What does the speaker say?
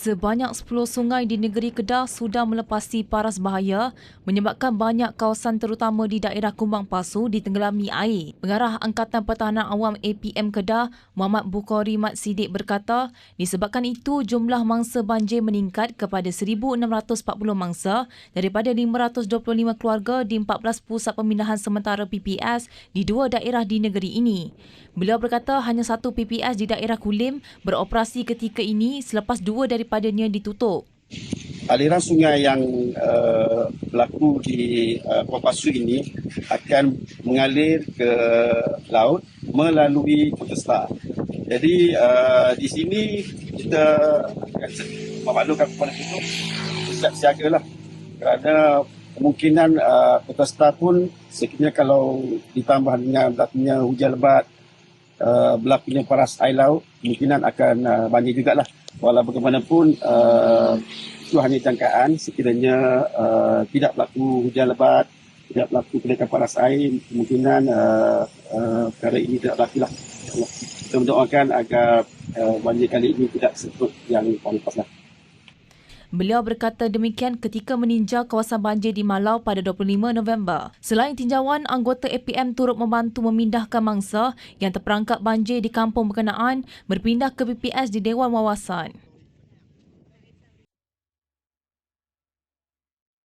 Sebanyak 10 sungai di negeri Kedah sudah melepasi paras bahaya menyebabkan banyak kawasan terutama di daerah Kumbang Pasu ditenggelami air. Pengarah Angkatan Pertahanan Awam APM Kedah, Muhammad Bukhari Mat Sidik berkata, disebabkan itu jumlah mangsa banjir meningkat kepada 1,640 mangsa daripada 525 keluarga di 14 pusat pemindahan sementara PPS di dua daerah di negeri ini. Beliau berkata hanya satu PPS di daerah Kulim beroperasi ketika ini selepas dua dari daripadanya ditutup. Aliran sungai yang uh, berlaku di uh, Papasu ini akan mengalir ke laut melalui Kota Jadi uh, di sini kita memaklumkan kepada itu siap siaga lah kerana kemungkinan uh, Kota Star pun sekiranya kalau ditambah dengan hujan lebat uh, berlakunya paras air laut kemungkinan akan uh, banjir jugalah. Walau bagaimanapun uh, itu hanya jangkaan sekiranya uh, tidak berlaku hujan lebat tidak berlaku kenaikan paras air kemungkinan uh, uh, perkara ini tidak berlaku lah kita mendoakan agar uh, banjir kali ini tidak sebut yang paling lah Beliau berkata demikian ketika meninjau kawasan banjir di Malau pada 25 November. Selain tinjauan, anggota APM turut membantu memindahkan mangsa yang terperangkap banjir di kampung berkenaan berpindah ke PPS di Dewan Wawasan.